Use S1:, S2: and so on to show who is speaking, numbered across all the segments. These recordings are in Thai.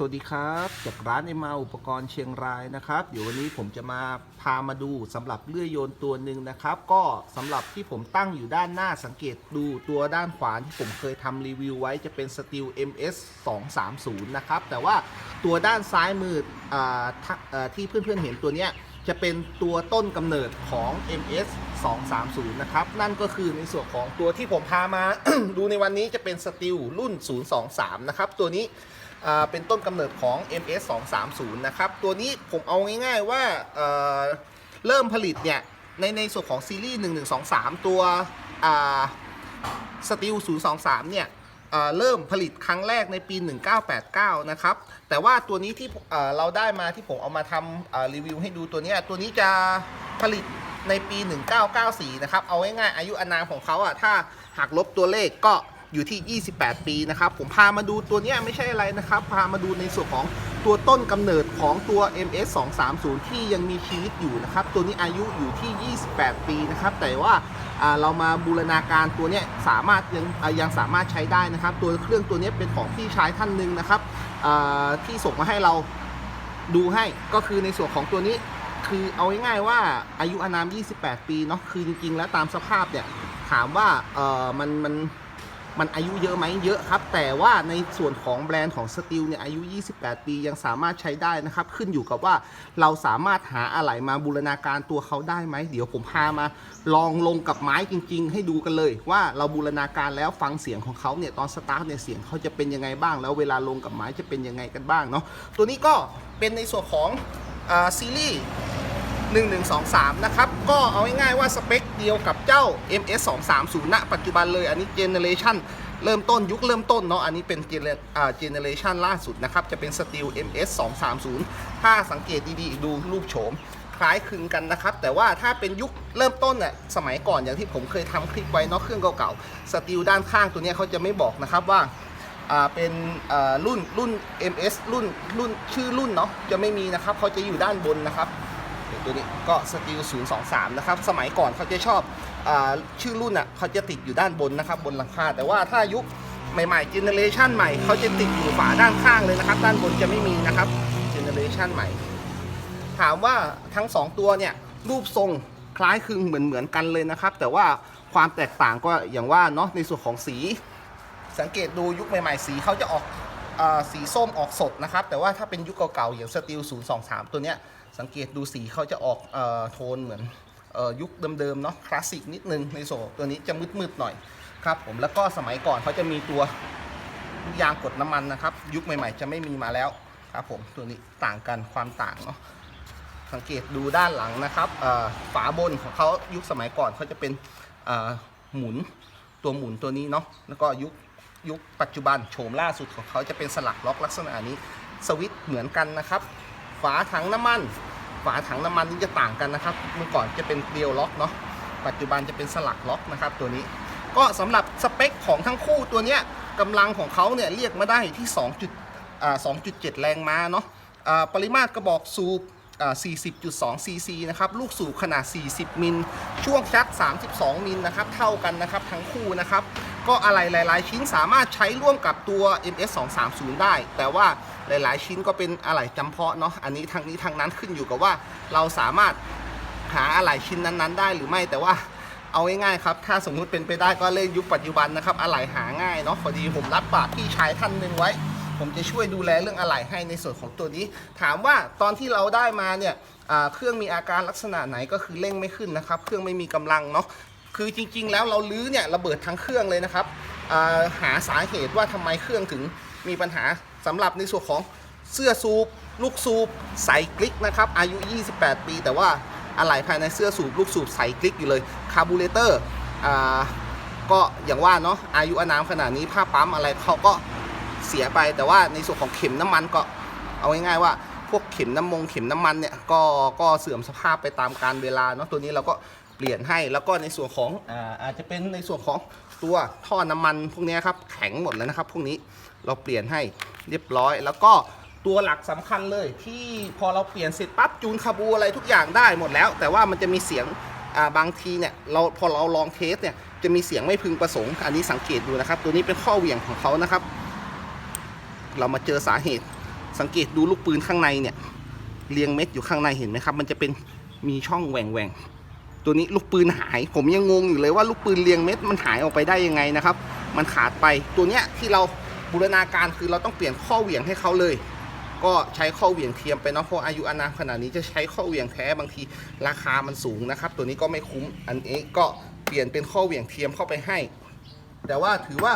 S1: สวัสดีครับจากร้านเอมาอุปกรณ์เชียงรายนะครับ เดี๋ยววันนี้ผมจะมาพามาดูสำหรับเลื่อยโยนตัวหนึ่งนะครับ ก็สำหรับที่ผมตั้งอยู่ด้านหน้าสังเกตดูตัวด้านขวาที่ผมเคยทำรีวิวไว้จะเป็น Steel MS 230นะครับ แต่ว่าตัวด้านซ้ายมืออที่เพื่อนๆเห็นตัวเนี้ยจะเป็นตัวต้นกำเนิดของ MS 230นะครับ นั่นก็คือในส่วนของตัวที่ผมพามา ดูในวันนี้จะเป็น Steel รุ่น 023 นะครับ ตัวนี้ เป็นต้นกำเนิดของ MS 230นะครับ ตัวนี้ผมเอาง่ายๆว่าเเริ่มผลิตเนี่ยในในส่วนของซีรีส์ 1123 ตัวสตีล023 เนี่ยเอ่อเริ่มผลิตครั้งแรกในปี 1989 นะครับ แต่ว่าตัวนี้ที่เเราได้มาที่ผมเอามาทำรีวิวให้ดูตัวนี้ตัวนี้จะผลิตในปี 1994 นะครับ เอาง่ายๆอายุอานามของเขาอะถ้าหากลบตัวเลขก็ อยู่ที่ 28 ปีนะครับ ผมพามาดูตัวเนี้ยไม่ใช่อะไรนะครับ พามาดูในส่วนของตัวต้นกำเนิดของตัว MS 230ที่ยังมีชีวิตอยู่นะครับ ตัวนี้อายุอยู่ที่ 28 ปีนะครับ แต่ว่าเรามาบูรณาการตัวเนี้ยสามารถยังยังสามารถใช้ได้นะครับ ตัวเครื่องตัวเนี้ยเป็นของพี่ชายท่านหนึ่งนะครับที่ส่งมาให้เราดูให้ก็คือในส่วนของตัวนี้คือเอาง่ายๆว่าอายุอานาม 28 ปีเนาะคือจริงๆแล้วตามสภาพเนี่ยถามว่าเออมันมัน มันอายุเยอะไหมเยอะครับ แต่ว่าในส่วนของแบรนด์ของสตีลเนี่ยอายุ 28 ปียังสามารถใช้ได้นะครับ ขึ้นอยู่กับว่าเราสามารถหาอะไหล่มาบูรณาการตัวเขาได้ไหม เดี๋ยวผมพามาลองลงกับไม้จริง ๆ ให้ดูกันเลยว่าเราบูรณาการแล้วฟังเสียงของเขาเนี่ยตอนสตาร์ทเนี่ยเสียงเขาจะเป็นยังไงบ้าง แล้วเวลาลงกับไม้จะเป็นยังไงกันบ้างเนาะตัวนี้ก็เป็นในส่วนของอซีรีส์ 1123 นะครับ ก็เอาง่ายๆว่าสเปคเดียวกับเจ้า MS 230ณปัจจุบันเลยอันนี้เจเนเรชันเริ่มต้นยุคเริ่มต้นเนาะอันนี้เป็นเจเนอเรชันล่าสุดนะครับ จะเป็นสตีล MS 230 ถ้าสังเกตดีๆ ดูรูปโฉมคล้ายคลึงกันนะครับ แต่ว่าถ้าเป็นยุคเริ่มต้นเนี่ยสมัยก่อนอย่างที่ผมเคยทำคลิปไว้เนาะเครื่องเก่าๆสตีลด้านข้างตัวนี้เขาจะไม่บอกนะครับว่าเป็นรุ่นรุ่น MS รุ่นรุ่นชื่อรุ่นเนาะจะไม่มีนะครับเขาจะอยู่ด้านบนนะครับ ตัวนี้ก็สตีล023 นะครับ สมัยก่อนเขาจะชอบอชื่อรุ่นอะเขาจะติดอยู่ด้านบนนะครับบนหลังคา แต่ว่าถ้ายุคใหม่ๆเจเนเรชันใหม่เขาจะติดอยู่ฝาด้านข้างเลยนะครับ ด้านบนจะไม่มีนะครับเจเนเรชันใหม่ ถามว่าทั้ง 2 ตัวเนี่ยรูปทรงคล้ายคลึงเหมือนเหมือนๆกันเลยนะครับ แต่ว่าความแตกต่างก็อย่างว่าเนาะในส่วนของสี สังเกตดูยุคใหม่ๆ สีเขาจะออกอสีส้มออกสดนะครับ แต่ว่าถ้าเป็นยุคเก่าๆอย่างสตีล023 ตัวเนี้ย สังเกตดูสีเขาจะออกโทนเหมือนยุคเดิมๆเนาะคลาสสิกนิดนึงในโซตัวนี้จะมืดๆหน่อยครับผมแล้วก็สมัยก่อนเขาจะมีตัวยางกดน้ำมันนะครับ ยุคใหม่ๆ จะไม่มีมาแล้วครับผมตัวนี้ต่างกันความต่างเนาะสังเกตดูด้านหลังนะครับฝาบนของเขายุคสมัยก่อนเขาจะเป็นหมุนตัวหมุนตัวนี้เนาะแล้วก็ยุคยุคปัจจุบันโฉมล่าสุดของเขาจะเป็นสลักล็อกลักษณะนี้สวิตช์เหมือนกันนะครับ ฝาถังน้ำมันาถังน้ำมันนี่จะต่างกันนะครับ เมื่อก่อนจะเป็นเกลียวล็อกเนาะ ปัจจุบันจะเป็นสลักล็อกนะครับตัวนี้ ก็สำหรับสเปคของทั้งคู่ตัวเนี้ยกำลังของเขาเนี่ยเรียกมาได้ที่2จุดอ่า2.7 แรงม้าเนาะปริมาตรกระบอกสูบอ่า40.2ซีซีนะครับ ลูกสูบขนาด 40 มิล ช่วงชัก 32 มิลนะครับ เท่ากันนะครับ ทั้งคู่นะครับ ก็อะไรหลาย ๆ ชิ้นสามารถใช้ร่วมกับตัว MS 230ได้ แต่ว่าหลาย ๆ ชิ้นก็เป็นอะไหล่จำเพาะเนาะอันนี้ทางนี้ทางนั้นขึ้นอยู่กับว่าเราสามารถหาอะไหล่ชิ้นนั้น ๆ ได้หรือไม่แต่ว่าเอาง่ายๆครับ ถ้าสมมุติเป็นไปได้ก็เล่นยุคปัจจุบันนะครับ อะไหล่หาง่ายเนาะ พอดีผมรับปากพี่ชายท่านหนึ่งไว้ ผมจะช่วยดูแลเรื่องอะไหล่ให้ในส่วนของตัวนี้ ถามว่าตอนที่เราได้มาเนี่ยเครื่องมีอาการลักษณะไหนก็คือเร่งไม่ขึ้นนะครับ เครื่องไม่มีกำลังเนาะ คือจริง ๆ แล้วเราลื้อเนี่ยระเบิดทั้งเครื่องเลยนะครับาหาสาเหตุว่าทำไมเครื่องถึงมีปัญหาสำหรับในส่วนของเสื้อสูบลูกสูบใส่กลิกนะครับอายุ 28 ปี แต่ว่าอะไหล่ภายในเสื้อสูบลูกสูบใส่กลิกอยู่เลยคาร์บูเรเตอร์ก็อย่างว่าเนาะอายุอานามขนาดนี้ผ้าปั๊มอะไรเขาก็เสียไปแต่ว่าในส่วนของเข็มน้ำมันก็เอาง่ายๆว่าพวกเข็มน้ำมงเข็มน้ำมันเนี่ยก็ก็เสื่อมสภาพไปตามการเวลาเนาะตัวนี้เราก็ เปลี่ยนให้แล้วก็ในส่วนของอาอาจจะเป็นในส่วนของตัวท่อน้ำมันพวกนี้ครับแข็งหมดแล้วนะครับ พวกนี้เราเปลี่ยนให้เรียบร้อย แล้วก็ตัวหลักสำคัญเลย ที่พอเราเปลี่ยนเสร็จปั๊บจูนคาบูอะไรทุกอย่างได้หมดแล้ว แต่ว่ามันจะมีเสียงาบางทีเนี่ยเราพอเราลองเทสเนี่ยจะมีเสียงไม่พึงประสงค์ อันนี้สังเกตดูนะครับ ตัวนี้เป็นข้อเหวี่ยงของเขานะครับ เรามาเจอสาเหตุ สังเกตดูลูกปืนข้างในเนี่ยเรียงเม็ดอยู่ข้างในเห็นไหมครับ มันจะเป็นมีช่องแหว่งแหว่ง ตัวนี้ลูกปืนหาย ผมยังงงอยู่เลยว่าลูกปืนเรียงเม็ดมันหายออกไปได้ยังไงนะครับ มันขาดไปตัวเนี้ยที่เราบูรณาการคือเราต้องเปลี่ยนข้อเหวี่ยงให้เขาเลย ก็ใช้ข้อเหวี่ยงเทียมไปเนาะเพราะอายุอานามขนาดนี้จะใช้ข้อเหวี่ยงแท้บางทีราคามันสูงนะครับ ตัวนี้ก็ไม่คุ้มอันนี้ก็เปลี่ยนเป็นข้อเหวี่ยงเทียมเข้าไปให้ แต่ว่าถือว่า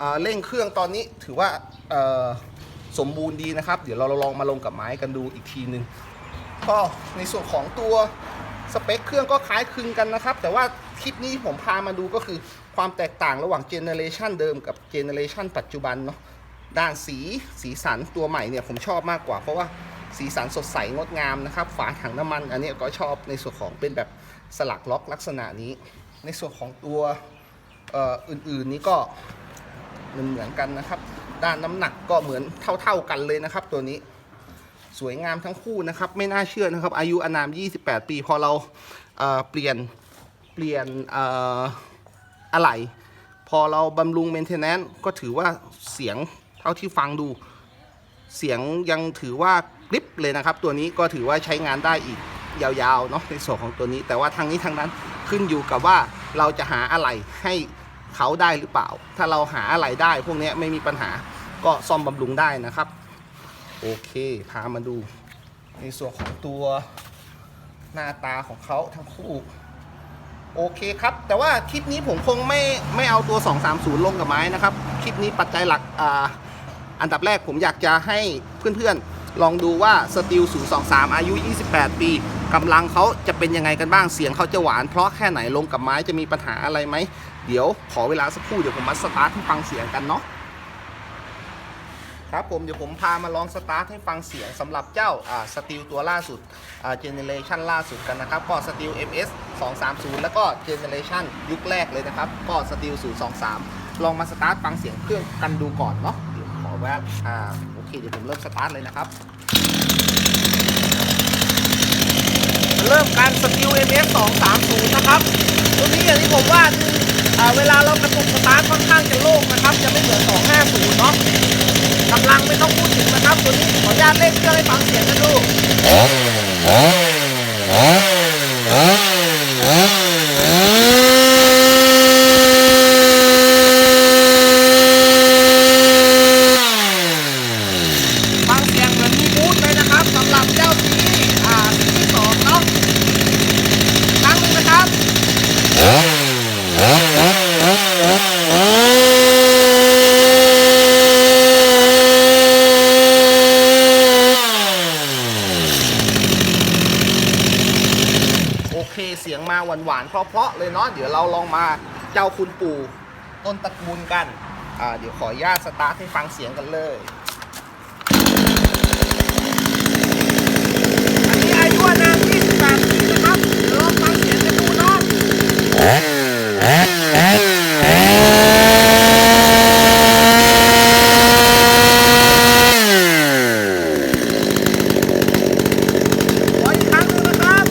S1: อ่าเร่งเครื่องตอนนี้ถือว่าสมบูรณ์ดีนะครับ เดี๋ยวเราลองมาลงกับไม้กันดูอีกทีหนึ่งก็ในส่วนของตัว สเปคเครื่องก็คล้ายคลึงกันนะครับ แต่ว่าคลิปนี้ผมพามาดูก็คือความแตกต่างระหว่างเจเนอเรชันเดิมกับเจเนอเรชันปัจจุบันเนาะด้านสีสีสันตัวใหม่เนี่ยผมชอบมากกว่า เพราะว่าสีสันสดใสงดงามนะครับ ฝาถังน้ำมัน อันนี้ก็ชอบในส่วนของเป็นแบบสลักล็อกลักษณะนี้ ในส่วนของตัวอื่นๆนี้ก็เหมือนเหมือนกันนะครับ ด้านน้ำหนักก็เหมือนเท่าๆกันเลยนะครับตัวนี้ สวยงามทั้งคู่นะครับ ไม่น่าเชื่อนะครับ อายุอานาม 28 ปี พอเราเเปลี่ยนเปลี่ยนออะไหล่พอเราบำรุงเมนเทนแนนซ์ก็ถือว่าเสียงเท่าที่ฟังดู เสียงยังถือว่ากริบเลยนะครับ ตัวนี้ก็ถือว่าใช้งานได้อีกยาวๆเนาะในส่วนของตัวนี้ แต่ว่าทางนี้ทางนั้นขึ้นอยู่กับว่าเราจะหาอะไรให้เขาได้หรือเปล่า ถ้าเราหาอะไรได้ พวกนี้ไม่มีปัญหาก็ซ่อมบำรุงได้นะครับ โอเคพามาดู ในส่วนของตัวหน้าตาของเขาทั้งคู่โอเคครับ แต่ว่าคลิปนี้ผมคงไม่ไม่เอาตัว 230 ลงกับไม้นะครับ คลิปนี้ปัจจัยหลักอ่าอันดับแรกผมอยากจะให้เพื่อนๆ ลองดูว่าสตีล023 อายุ 28 ปีกำลังเขาจะเป็นยังไงกันบ้างเสียงเขาจะหวาน เพราะแค่ไหนลงกับไม้จะมีปัญหาอะไรไหม เดี๋ยวขอเวลาสักครู่เดี๋ยวผมมาสตาร์ทให้ฟังเสียงกันเนาะ ครับผมเดี๋ยวผมพามาลองสตาร์ทให้ฟังเสียงสำหรับเจ้าสตีลตัวล่าสุดเจเนเรชันล่าสุดกันนะครับ ก็สตีล MS 230 แล้วก็เจเนเรชันยุคแรกเลยนะครับ ก็สตีล023 ลองมาสตาร์ทฟังเสียงเครื่องกันดูก่อนเนาะเดี๋ยวขอแวะอ่าโอเคเดี๋ยวผมเริ่มสตาร์ทเลยนะครับ เริ่มการสติล MS 230 นะครับตัวนี้อย่างที่ผมว่าคือเวลาเรากระตุกสตาร์ทค่อนข้างจะโล่งนะครับ จะไม่เหมือน250เนาะ ลังไม่ต้องพูดถึงนะครับตัวนี้ขออนุญาตเล่นเครื่องให้ฟังเสียงกันดู ฟังเสียงเหมือนมีบูทเลยนะครับสำหรับเจ้าซีรีส์อ่าซีรีส์สองเนาะครั้งหนึงนะครับ โอเคเสียงมานเพราะๆเลยเนาะเดี๋ยวเราลองมาเจ้าคุณปู่ต้นตระกูลกันอ่าเดี๋ยวขออนุญาตสตาร์ทให้ฟังเสียงกันเลย อันนี้อายุอานาม28ปีนะครับเดี๋ยวลองฟังเสียงกันดูเนาะขออีกครั้งหนึงนะครับ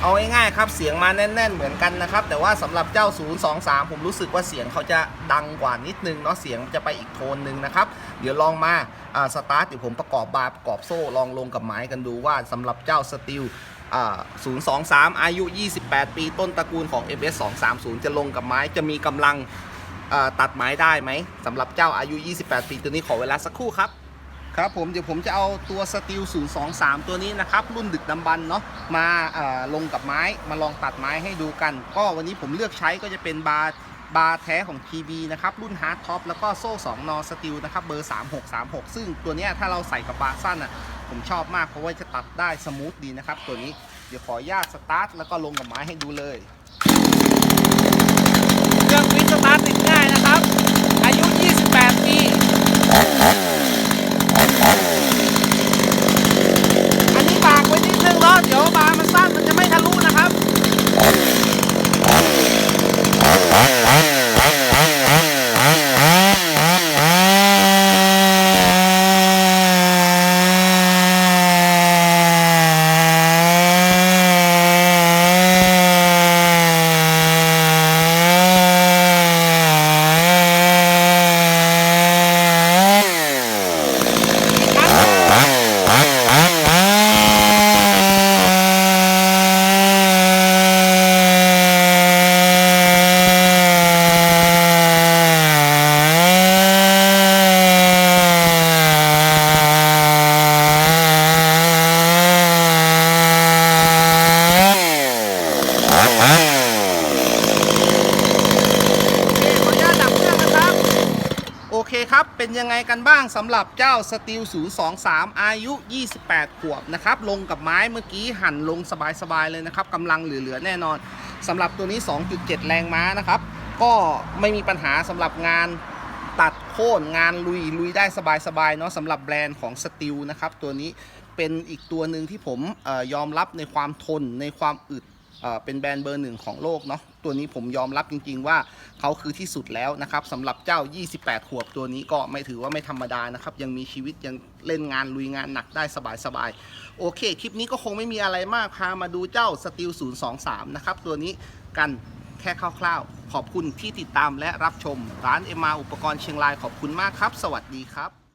S1: เอาง่ายๆครับเสียงมา แน่น ๆ เหมือนกันนะครับ แต่ว่าสำหรับเจ้า 023 ผมรู้สึกว่าเสียงเขาจะดังกว่านิดนึงเนาะเสียงจะไปอีกโทนหนึ่งนะครับ เดี๋ยวลองมาอ่าสตาร์ทเดี๋ยวผมประกอบบาร์ประกอบโซ่ลองลงกับไม้กันดูว่าสำหรับเจ้าสติลอ่า023 อายุ 28 ปีต้นตระกูลของ MS 230 จะลงกับไม้จะมีกำลังอ่าตัดไม้ได้ไหมสำหรับเจ้าอายุ 28 ปีตัวนี้ขอเวลาสักครู่ครับ ครับผมเดี๋ยวผมจะเอาตัวสตีล023 ตัวนี้นะครับ รุ่นดึกดำบรรเนาะมาลงกับไม้มาลองตัดไม้ให้ดูกัน ก็วันนี้ผมเลือกใช้ก็จะเป็นบาร์บาร์แท้ของ TB นะครับ รุ่นฮาร์ดท็อปแล้วก็โซ่ 2 นอสตีลนะครับ เบอร์ 3636 ซึ่งตัวนี้ถ้าเราใส่กับบาร์สั้นอะผมชอบมากเพราะว่าจะตัดได้สมูทดีนะครับ ตัวนี้เดี๋ยวขออนุญาตสตาร์ทแล้วก็ลงกับไม้ให้ดูเลยเครื่องฟิตสตาร์ทติดง่ายนะครับ อายุ 28 ปี อันนี้บากไว้ นึงเนาะเดี๋ยวบาร์มันสั้นมันจะไม่ทะลุนะครับ โเคครับ เป็นยังไงกันบ้างสำหรับเจ้าสตีล023 อายุ 28 ขวบนะครับ ลงกับไม้เมื่อกี้หั่นลงสบายๆเลยนะครับกำลังเหลือๆแน่นอนสำหรับตัวนี้ 2.7 แรงม้านะครับ ก็ไม่มีปัญหาสำหรับงานตัดโค่นงานลุยลุยได้สบายๆเนาะสำหรับแบรนด์ของสตีลนะครับ ตัวนี้เป็นอีกตัวหนึ่งที่ผมออยอมรับในความทนในความอึด เป็นแบรนด์เบอร์หนึ่งของโลกเนาะตัวนี้ผมยอมรับจริง ๆ ว่าเขาคือที่สุดแล้วนะครับสำหรับเจ้า 28 ขวบตัวนี้ก็ไม่ถือว่าไม่ธรรมดานะครับ ยังมีชีวิตยังเล่นงานลุยงานหนักได้สบายๆโอเค คลิปนี้ก็คงไม่มีอะไรมากพามาดูเจ้าสตีล023 นะครับ ตัวนี้กันแค่คร่าวๆ ขอบคุณที่ติดตามและรับชม ร้านเอ็มมาอุปกรณ์เชียงรายขอบคุณมากครับ สวัสดีครับ